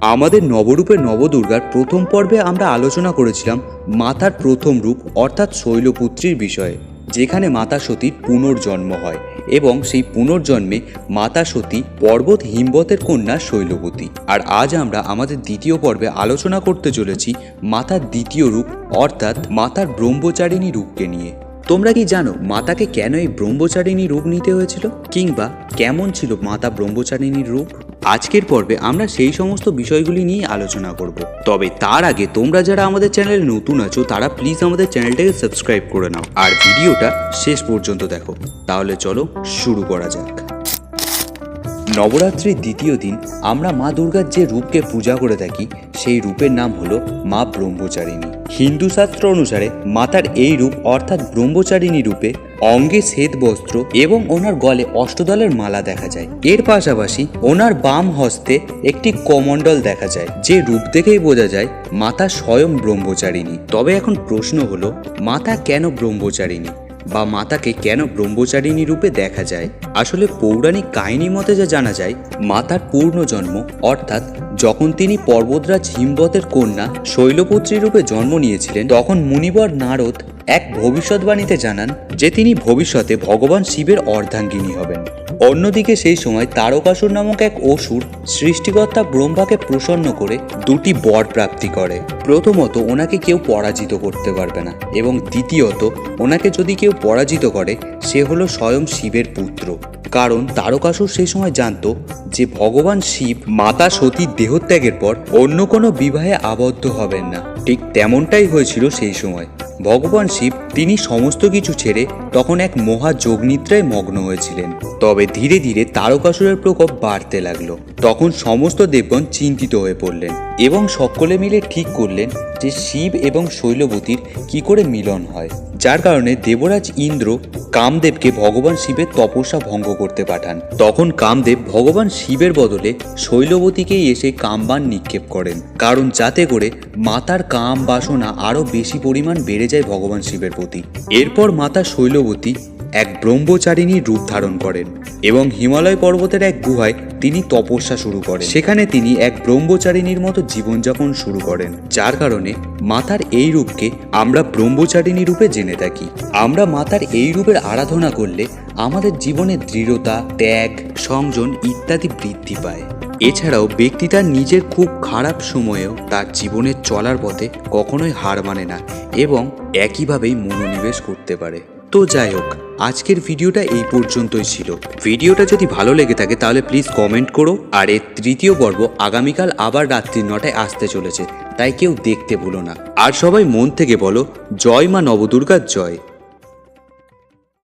আমাদের নবরূপে নবদুর্গার প্রথম পর্বে আমরা আলোচনা করেছিলাম মাতার প্রথম রূপ, অর্থাৎ শৈলপুত্রীর বিষয়ে, যেখানে মাতা সতীর পুনর্জন্ম হয় এবং সেই পুনর্জন্মে মাতা সতী পর্বত হিমবতের কন্যা শৈলবতী। আর আজ আমরা আমাদের দ্বিতীয় পর্বে আলোচনা করতে চলেছি মাতার দ্বিতীয় রূপ, অর্থাৎ মাতার ব্রহ্মচারিণী রূপকে নিয়ে। তোমরা কি জানো মাতাকে কেন এই ব্রহ্মচারিণী রূপ নিতে হয়েছিল? কিংবা কেমন ছিল মাতা ব্রহ্মচারিণীর রূপ? আজকের পর্বে আমরা সেই সমস্ত বিষয়গুলি নিয়ে আলোচনা করব। তবে তার আগে তোমরা যারা আমাদের চ্যানেলে নতুন আছো, তারা প্লিজ আমাদের চ্যানেলটাকে সাবস্ক্রাইব করে নাও। আর ভিডিওটা শেষ পর্যন্ত দেখো। তাহলে চলো শুরু করা যাক। নবরাত্রির দ্বিতীয় দিন আমরা মা দুর্গার যে রূপকে পূজা করে থাকি, সেই রূপের নাম হলো মা ব্রহ্মচারিণী। হিন্দু শাস্ত্র অনুসারে মাতার এই রূপ অর্থাৎ ব্রহ্মচারিণী রূপে অঙ্গে শ্বেত বস্ত্র এবং ওনার গলে অষ্টদলের মালা দেখা যায়। এর পাশাপাশি ওনার বাম হস্তে একটি কমণ্ডল দেখা যায়, যে রূপ দেখেই বোঝা যায় মাতা স্বয়ং ব্রহ্মচারিণী। তবে এখন প্রশ্ন হলো, মাতা কেন ব্রহ্মচারিণী? বা মাতাকে কেন ব্রহ্মচারিণী রূপে দেখা যায়? আসলে পৌরাণিক কাহিনী মতে যা জানা যায়, মাতার পূর্ণ জন্ম, অর্থাৎ যখন তিনি পর্বতরাজ হিমবতের কন্যা শৈলপুত্রী রূপে জন্ম নিয়েছিলেন, তখন মুনিবর নারদ এক ভবিষ্যৎবাণীতে জানান যে তিনি ভবিষ্যতে ভগবান শিবের অর্ধাঙ্গিনী হবেন। অন্যদিকে সেই সময় তারকাসুর নামক এক অসুর সৃষ্টিকর্তা ব্রহ্মাকে প্রসন্ন করে দুটি বর প্রাপ্তি করে। প্রথমত, ওনাকে কেউ পরাজিত করতে পারবে না এবং দ্বিতীয়ত, ওনাকে যদি কেউ পরাজিত করে, সে হলো স্বয়ং শিবের পুত্র। কারণ তারকাসুর সেই সময় জানতো যে ভগবান শিব মাতা সতীর দেহত্যাগের পর অন্য কোনো বিবাহে আবদ্ধ হবেন না। ঠিক তেমনটাই হয়েছিল সেই সময়। ভগবান শিব তিনি সমস্ত কিছু ছেড়ে তখন এক মহা যোগনিদ্রায় মগ্ন হয়েছিলেন। তবে ধীরে ধীরে তারকাসুরের প্রকোপ বাড়তে লাগল। তখন সমস্ত দেবগণ চিন্তিত হয়ে পড়লেন এবং সকলে মিলে ঠিক করলেন যে শিব এবং শৈলবতীর কি করে মিলন হয়। যার কারণে দেবরাজ ইন্দ্র কামদেবকে ভগবান শিবের তপস্যা ভঙ্গ করতে পাঠান। তখন কামদেব ভগবান শিবের বদলে শৈলবতীকেই এসে কামবান নিক্ষেপ করেন। কারণ যাতে করে মাতার কাম বাসনা আরও বেশি পরিমাণ বেড়ে যায় ভগবান শিবের প্রতি। এরপর মাতা শৈলবতী এক ব্রহ্মচারিণীর রূপ ধারণ করেন এবং হিমালয় পর্বতের এক গুহায় তিনি তপস্যা শুরু করেন। সেখানে তিনি এক ব্রহ্মচারিণীর মতো জীবনযাপন শুরু করেন, যার কারণে মাতার এই রূপকে আমরা ব্রহ্মচারিণী রূপে জেনে থাকি। আমরা মাতার এই রূপের আরাধনা করলে আমাদের জীবনে দৃঢ়তা, ত্যাগ, সংযম ইত্যাদি বৃদ্ধি পায়। এছাড়াও ব্যক্তি তার নিজের খুব খারাপ সময়েও তার জীবনের চলার পথে কখনোই হার মানে না এবং একইভাবেই মনোনিবেশ করতে পারে। তো যাই হোক, আজকের ভিডিওটা এই পর্যন্তই ছিল। ভিডিওটা যদি ভালো লেগে থাকে তাহলে প্লিজ কমেন্ট করো আর এর তৃতীয় পর্ব আগামীকাল আবার রাত্রি নটায় আসতে চলেছে, তাই কেউ দেখতে ভুলো না। আর সবাই মন থেকে বলো, জয় মা নবদুর্গার জয়।